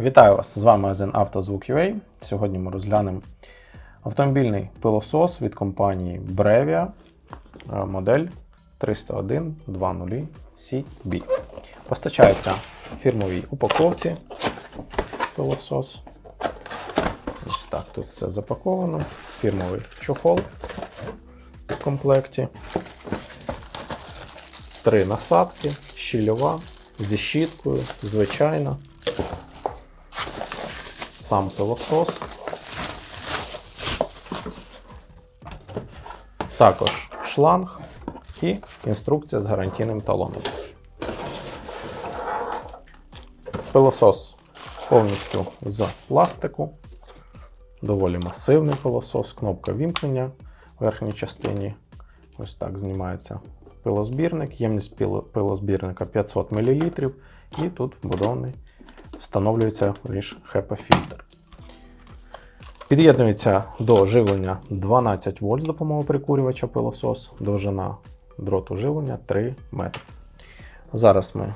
Вітаю вас! З вами магазин «Автозвук.UA». Сьогодні ми розглянемо автомобільний пилосос від компанії Brevia, е, модель 301 20 cb Постачається в фірмовій упаковці пилосос. Ось так тут все запаковано. Фірмовий чохол в комплекті. Три насадки, щільова зі щіткою, звичайна сам пилосос. Також шланг і інструкція з гарантійним талоном. Пилосос повністю з пластику. Доволі масивний пилосос, кнопка вімкнення в верхній частині. Ось так знімається пилозбірник. Ємність пилозбірника 500 мл. І тут вбудований встановлюється лише HEPA-фільтр. Під'єднується до живлення 12 вольт з допомогою прикурювача пилосос, довжина дроту живлення 3 метри. Зараз ми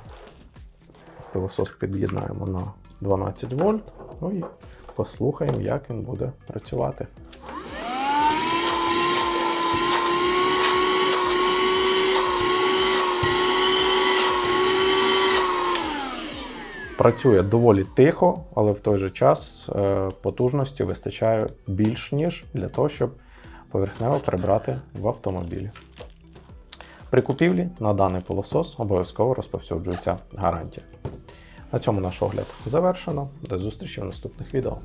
пилосос під'єднаємо на 12 вольт. Ну і послухаємо, як він буде працювати. Працює доволі тихо, але в той же час е, потужності вистачає більш ніж для того, щоб поверхнево прибрати в автомобілі. При купівлі на даний пилосос обов'язково розповсюджується гарантія. На цьому наш огляд завершено. До зустрічі в наступних відео.